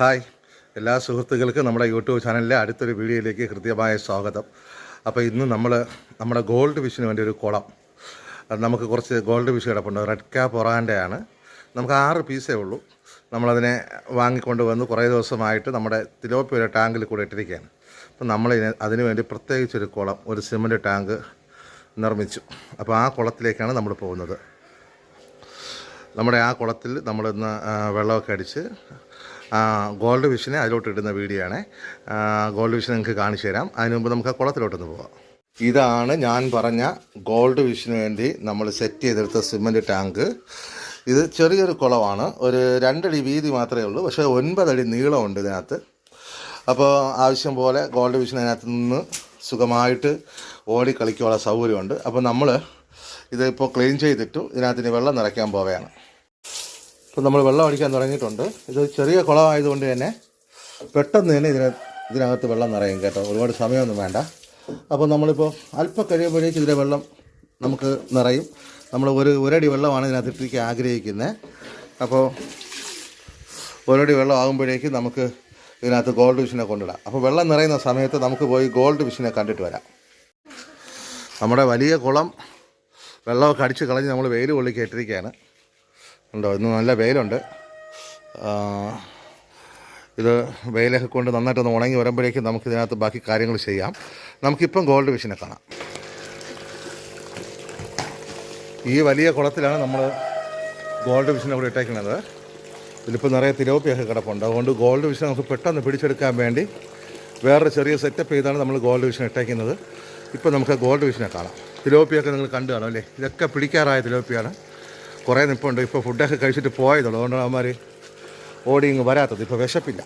Hi. എല്ലാ സുഹൃത്തുക്കൾക്കും നമ്മുടെ യൂട്യൂബ് ചാനലിലെ അടുത്തൊരു വീഡിയോയിലേക്ക് ഹൃദ്യമായ സ്വാഗതം. അപ്പോൾ ഇന്ന് നമ്മൾ നമ്മുടെ ഗോൾഡ് ഫിഷിന് വേണ്ടി ഒരു കുളം. നമുക്ക് കുറച്ച് ഗോൾഡ് ഫിഷ് കിടപ്പുണ്ട്. റെഡ് ക്യാപ് ഒറാന്റെയാണ് നമുക്ക് ആറ് പീസേ ഉള്ളൂ. നമ്മളതിനെ വാങ്ങിക്കൊണ്ട് വന്ന് കുറേ ദിവസമായിട്ട് നമ്മുടെ തിലോപ്പിയുടെ ടാങ്കിൽ കൂടെ ഇട്ടിരിക്കുകയാണ്. അപ്പം നമ്മൾ അതിന് വേണ്ടി പ്രത്യേകിച്ചൊരു കുളം ഒരു സിമന്റ് ടാങ്ക് നിർമ്മിച്ചു. അപ്പോൾ ആ കുളത്തിലേക്കാണ് നമ്മൾ പോകുന്നത്. നമ്മുടെ ആ കുളത്തിൽ നമ്മളിന്ന് വെള്ളമൊക്കെ അടിച്ച് ഗോൾഡ് ഫിഷിനെ അതിലോട്ട് ഇടുന്ന വീഡിയോ ആണ് ഗോൾഡ് ഫിഷിനെ നിങ്ങൾക്ക് കാണിച്ചു തരാം. അതിനു മുമ്പ് നമുക്ക് ആ കുളത്തിലോട്ടൊന്ന് പോവാം. ഇതാണ് ഞാൻ പറഞ്ഞ ഗോൾഡ് ഫിഷിന് വേണ്ടി നമ്മൾ സെറ്റ് ചെയ്തെടുത്ത സിമന്റ് ടാങ്ക്. ഇത് ചെറിയൊരു കുളമാണ്. ഒരു രണ്ടടി വീതി മാത്രമേ ഉള്ളൂ. പക്ഷേ ഒൻപതടി നീളമുണ്ട് ഇതിനകത്ത്. അപ്പോൾ ആവശ്യം പോലെ ഗോൾഡ് ഫിഷിന് അതിനകത്ത് നിന്ന് സുഖമായിട്ട് ഓടി കളിക്കാനുള്ള സൗകര്യമുണ്ട്. അപ്പോൾ നമ്മൾ ഇതിപ്പോൾ ക്ലീൻ ചെയ്തിട്ടു ഇതിനകത്ത് വെള്ളം നിറയ്ക്കാൻ പോവുകയാണ്. ഇപ്പോൾ നമ്മൾ വെള്ളം അടിക്കാൻ തുടങ്ങിയിട്ടുണ്ട്. ഇത് ചെറിയ കുളമായതുകൊണ്ട് തന്നെ പെട്ടെന്ന് തന്നെ ഇതിന് ഇതിനകത്ത് വെള്ളം നിറയും കേട്ടോ. ഒരുപാട് സമയമൊന്നും വേണ്ട. അപ്പോൾ നമ്മളിപ്പോൾ അല്പം കഴിയുമ്പോഴേക്കും ഇതിലെ വെള്ളം നമുക്ക് നിറയും. നമ്മൾ ഒരു ഒരടി വെള്ളമാണ് ഇതിനകത്ത് ഇട്ടിരിക്കാൻ ആഗ്രഹിക്കുന്നത് അപ്പോൾ ഒരടി വെള്ളം ആകുമ്പോഴേക്കും നമുക്ക് ഇതിനകത്ത് ഗോൾഡ് ഫിഷിനെ കൊണ്ടിടാം. അപ്പോൾ വെള്ളം നിറയുന്ന സമയത്ത് നമുക്ക് പോയി ഗോൾഡ് ഫിഷിനെ കണ്ടിട്ട് വരാം. നമ്മുടെ വലിയ കുളം വെള്ളമൊക്കെ അടിച്ച് കളഞ്ഞ് നമ്മൾ വെയിൽ കൊള്ളിക്ക് ഇട്ടിരിക്കുകയാണ് ഉണ്ടോ? ഇന്ന് നല്ല വെയിലുണ്ട്. ഇത് വെയിലൊക്കെ കൊണ്ട് നന്നായിട്ടൊന്ന് ഉണങ്ങി വരുമ്പോഴേക്കും നമുക്ക് ഇതിനകത്ത് ബാക്കി കാര്യങ്ങൾ ചെയ്യാം. നമുക്കിപ്പം ഗോൾഡ് ഫിഷിനെ കാണാം. ഈ വലിയ കുളത്തിലാണ് നമ്മൾ ഗോൾഡ് ഫിഷിനെ കൂടെ ഇട്ടേക്കുന്നത് ഇതിലിപ്പോൾ നിറയെ തിലോപ്പിയൊക്കെ കിടപ്പുണ്ട്. അതുകൊണ്ട് ഗോൾഡ് ഫിഷിനെ നമുക്ക് പെട്ടെന്ന് പിടിച്ചെടുക്കാൻ വേണ്ടി വേറൊരു ചെറിയ സെറ്റപ്പ് ചെയ്താണ് നമ്മൾ ഗോൾഡ് ഫിഷിനെ ഇട്ടേക്കുന്നത്. ഇപ്പോൾ നമുക്ക് ഗോൾഡ് ഫിഷിനെ കാണാം. തിലോപ്പിയൊക്കെ നിങ്ങൾ കണ്ടു കാണും അല്ലേ? ഇതൊക്കെ പിടിക്കാറായ തിലോപ്പിയാണ്. കുറേ നിൽപ്പുണ്ട് ഇപ്പോൾ ഫുഡൊക്കെ കഴിച്ചിട്ട് പോയതുള്ളൂ അതുകൊണ്ടാണ് അവന്മാർ ഓടി ഇങ്ങ് വരാത്തത്. ഇപ്പോൾ വിശപ്പില്ല.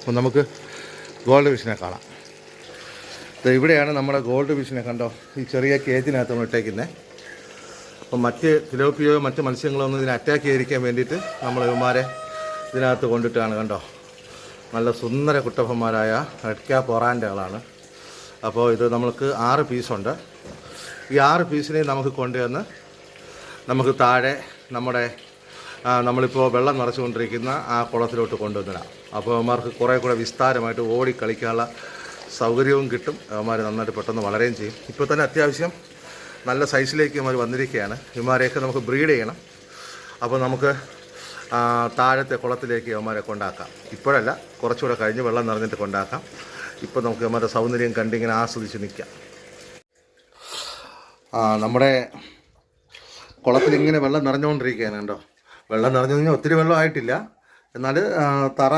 അപ്പം നമുക്ക് ഗോൾഡ് ഫിഷിനെ കാണാം. ഇവിടെയാണ് നമ്മുടെ ഗോൾഡ് ഫിഷിനെ കണ്ടോ? ഈ ചെറിയ കേജിനകത്ത് നമ്മൾ ഇട്ടേക്കുന്നത് അപ്പം മറ്റ് തിലോപ്പിയോ മറ്റ് മത്സ്യങ്ങളോ ഒന്നും ഇതിനെ അറ്റാക്ക് ചെയ്തിരിക്കാൻ വേണ്ടിയിട്ട് നമ്മൾ ഇവന്മാരെ ഇതിനകത്ത് കൊണ്ടിട്ടാണ് കണ്ടോ? നല്ല സുന്ദര കുട്ടപ്പന്മാരായ റെഡ് ക്യാപ്പ് ഒറാന്റെ അപ്പോൾ ഇത് നമുക്ക് ആറ് പീസുണ്ട് ഈ ആറ് പീസിനെയും നമുക്ക് കൊണ്ടുവന്ന് നമുക്ക് താഴെ നമ്മുടെ നമ്മളിപ്പോൾ വെള്ളം നിറച്ചുകൊണ്ടിരിക്കുന്ന ആ കുളത്തിലോട്ട് കൊണ്ടുവന്നിടാം. അപ്പോൾ അവന്മാർക്ക് കുറേ കൂടെ വിസ്താരമായിട്ട് ഓടി കളിക്കാനുള്ള സൗകര്യവും കിട്ടും. അവന്മാർ നന്നായിട്ട് പെട്ടെന്ന് വളരുകയും ചെയ്യും. ഇപ്പോൾ തന്നെ അത്യാവശ്യം നല്ല സൈസിലേക്ക് ഇവന്മാർ വന്നിരിക്കുകയാണ്. ഇവന്മാരെയൊക്കെ നമുക്ക് ബ്രീഡ് ചെയ്യണം. അപ്പോൾ നമുക്ക് താഴത്തെ കുളത്തിലേക്ക് അവന്മാരെ കൊണ്ടാക്കാം. ഇപ്പോഴല്ല കുറച്ചുകൂടെ കഴിഞ്ഞ് വെള്ളം നിറഞ്ഞിട്ട് കൊണ്ടാക്കാം. ഇപ്പോൾ നമുക്ക് അവന്മാരുടെ സൗന്ദര്യം കണ്ടിങ്ങനെ ആസ്വദിച്ച് നിൽക്കാം. നമ്മുടെ കുളത്തിൽ ഇങ്ങനെ വെള്ളം നിറഞ്ഞുകൊണ്ടിരിക്കുകയാണ് കേട്ടോ വെള്ളം നിറഞ്ഞു കഴിഞ്ഞാൽ ഒത്തിരി വെള്ളം ആയിട്ടില്ല. എന്നാൽ തറ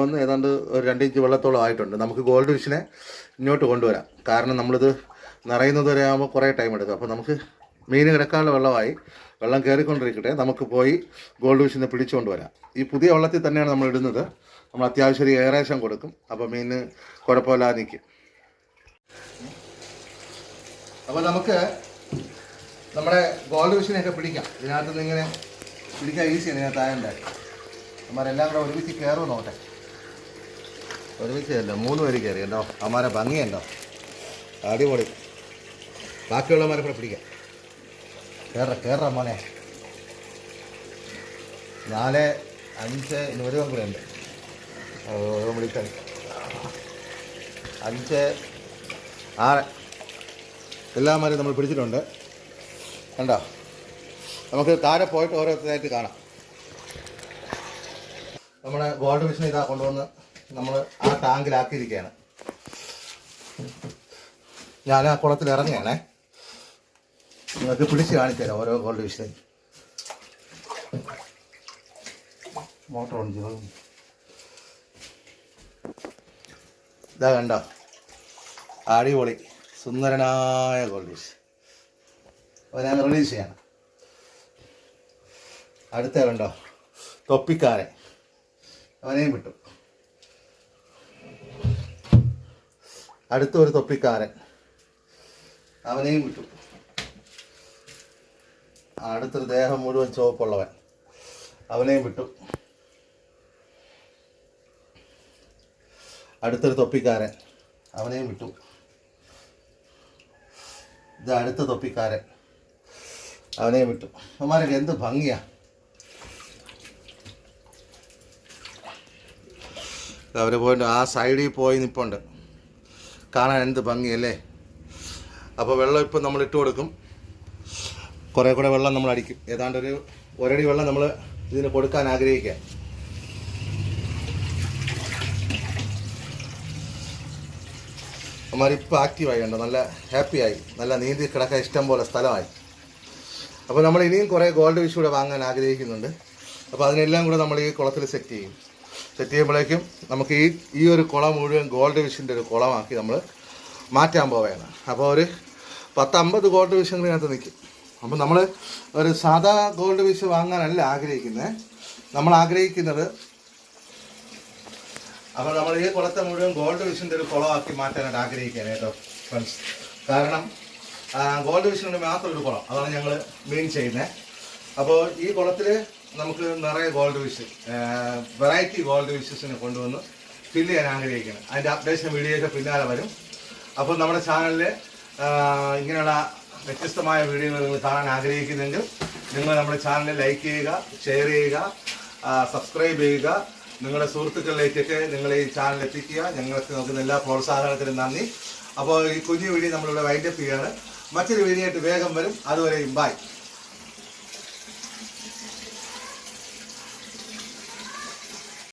വന്ന് ഏതാണ്ട് ഒരു രണ്ട് ഇഞ്ച് വെള്ളത്തോളം ആയിട്ടുണ്ട്. നമുക്ക് ഗോൾഡ് ഫിഷിനെ ഇങ്ങോട്ട് കൊണ്ടുവരാം. കാരണം നമ്മളിത് നിറയുന്നത് വരെ ആകുമ്പോൾ കുറേ ടൈം എടുക്കും. അപ്പോൾ നമുക്ക് മീൻ കിടക്കാനുള്ള വെള്ളമായി വെള്ളം കയറിക്കൊണ്ടിരിക്കട്ടെ നമുക്ക് പോയി ഗോൾഡ് ഫിഷിനെ പിടിച്ചുകൊണ്ട് വരാം ഈ പുതിയ വെള്ളത്തിൽ തന്നെയാണ് നമ്മൾ ഇടുന്നത്. നമ്മൾ അത്യാവശ്യം ഒരു ഏറേഷൻ കൊടുക്കും. അപ്പോൾ മീൻ കുഴപ്പമില്ലാതെ നിൽക്കും അപ്പോൾ നമുക്ക് നമ്മുടെ ഗോൾഡ് ഫിഷിനെയൊക്കെ പിടിക്കാം. ഇതിനകത്ത് നിന്ന് ഇങ്ങനെ പിടിക്കാൻ ഈസിയാണ് ഇതിനകത്ത് ആയതുണ്ടായി അമ്മാരെല്ലാം കൂടെ ഒരുമിച്ച് കയറും നോട്ടെ ഒരുമിച്ച് അല്ല മൂന്ന് പേര് കയറി ഉണ്ടോ അമ്മമാരെ ഭംഗിയുണ്ടോ അടിപൊളി. ബാക്കിയുള്ളമാരെ കൂടെ പിടിക്കാം. കയറ കയറ മോനെ. നാല് അഞ്ച് ഒരു കൂടെ ഉണ്ട്. വിളിക്കാൻ. അഞ്ച് ആറ്. എല്ലാമാരും നമ്മൾ പിടിച്ചിട്ടുണ്ട്. കണ്ടോ? നമുക്ക് താഴെ പോയിട്ട് ഓരോരുത്തരായിട്ട് കാണാം. നമ്മുടെ ഗോൾഡ് മിഷൻ ഇതാ കൊണ്ടുവന്ന് നമ്മൾ ആ ടാങ്കിലാക്കിയിരിക്കുകയാണ്. ഞാൻ ആ കുളത്തിൽ ഇറങ്ങിയാണേ നിങ്ങൾക്ക് പിടിച്ച് കാണിച്ചു തരാം ഓരോ ഗോൾഡ് മിഷൻ. മോട്ടർ ഇതാ കണ്ടോ? അടിപൊളി സുന്ദരനായ ഗോൾഡ് അപ്പോൾ ഞാൻ റിലീസ് ചെയ്യണം. അടുത്ത കണ്ടോ തൊപ്പിക്കാരൻ. അവനെയും വിട്ടു. അടുത്ത ഒരു തൊപ്പിക്കാരൻ. അവനെയും വിട്ടു. അടുത്തൊരു ദേഹം മുഴുവൻ ചുവപ്പുള്ളവൻ. അവനെയും വിട്ടു. അടുത്തൊരു തൊപ്പിക്കാരൻ. അവനെയും വിട്ടു. ഇത് അടുത്ത തൊപ്പിക്കാരൻ. അവനെയും വിട്ടു. അവന്മാരൊക്കെ എന്ത് ഭംഗിയാ. അവർ പോയിട്ട് ആ സൈഡിൽ പോയി നിൽപ്പുണ്ട് കാണാൻ എന്ത് ഭംഗിയല്ലേ? അപ്പോൾ വെള്ളം ഇപ്പം നമ്മൾ ഇട്ട് കൊടുക്കും. കുറേ കൂടെ വെള്ളം നമ്മൾ അടിക്കും. ഏതാണ്ട് ഒരു ഒരടി വെള്ളം നമ്മൾ ഇതിന് കൊടുക്കാൻ ആഗ്രഹിക്കുക. അമ്മമാരിപ്പോൾ ആക്റ്റീവായി കണ്ടോ? നല്ല ഹാപ്പിയായി നല്ല നീന്തി കിടക്കാൻ ഇഷ്ടം പോലെ സ്ഥലമായി. അപ്പോൾ നമ്മൾ ഇനിയും കുറേ ഗോൾഡ് വിഷ് കൂടെ വാങ്ങാൻ ആഗ്രഹിക്കുന്നുണ്ട്. അപ്പോൾ അതിനെല്ലാം കൂടെ നമ്മൾ ഈ കുളത്തിൽ സെറ്റ് ചെയ്യും. സെറ്റ് ചെയ്യുമ്പോഴേക്കും നമുക്ക് ഈ ഈ ഒരു കുളം മുഴുവൻ ഗോൾഡ് വിഷിന്റെ ഒരു കുളമാക്കി നമ്മൾ മാറ്റാൻ പോവുകയാണ്. അപ്പോൾ ഒരു പത്തമ്പത് ഗോൾഡ് ഫിഷ് ഇതിനകത്ത് നിൽക്കും. അപ്പോൾ നമ്മൾ ഒരു സാധാ ഗോൾഡ് വിഷ് വാങ്ങാനല്ല ആഗ്രഹിക്കുന്നത് നമ്മൾ ആഗ്രഹിക്കുന്നത് അപ്പോൾ നമ്മൾ ഈ കുളത്തെ മുഴുവൻ ഗോൾഡ് വിഷിന്റെ ഒരു കുളമാക്കി മാറ്റാനായിട്ട് ആഗ്രഹിക്കുകയാണ് ഫ്രണ്ട്സ് കാരണം ഗോൾഡ് വിഷന് മാത്രം ഒരു കുളം. അതാണ് ഞങ്ങൾ മെയിൻ ചെയ്യുന്നത് അപ്പോൾ ഈ കുളത്തിൽ നമുക്ക് നിറയെ ഗോൾഡ് വിഷ് വെറൈറ്റി ഗോൾഡ് വിഷസിനെ കൊണ്ടുവന്ന് ഫില്ല് ചെയ്യാൻ ആഗ്രഹിക്കുകയാണ്. അതിന്റെ അപ്ഡേഷൻ വീഡിയോയൊക്കെ പിന്നാലെ വരും. അപ്പോൾ നമ്മുടെ ചാനലിൽ ഇങ്ങനെയുള്ള വ്യത്യസ്തമായ വീഡിയോകൾ നിങ്ങൾ കാണാൻ ആഗ്രഹിക്കുന്നെങ്കിൽ നിങ്ങൾ നമ്മുടെ ചാനൽ ലൈക്ക് ചെയ്യുക ഷെയർ ചെയ്യുക സബ്സ്ക്രൈബ് ചെയ്യുക. നിങ്ങളുടെ സുഹൃത്തുക്കളിലേക്കൊക്കെ നിങ്ങൾ ഈ ചാനൽ എത്തിക്കുക. ഞങ്ങൾക്ക് നോക്കുന്ന എല്ലാ പ്രോത്സാഹനത്തിനും നന്ദി. അപ്പോൾ ഈ കുഞ്ഞു വീഡിയോ നമ്മളിവിടെ വൈൻഡപ്പ് ചെയ്യുകയാണ് മറ്റൊരു വീഡിയോ ആയിട്ട് വേഗം വരും. അതുവരെയും ബൈ.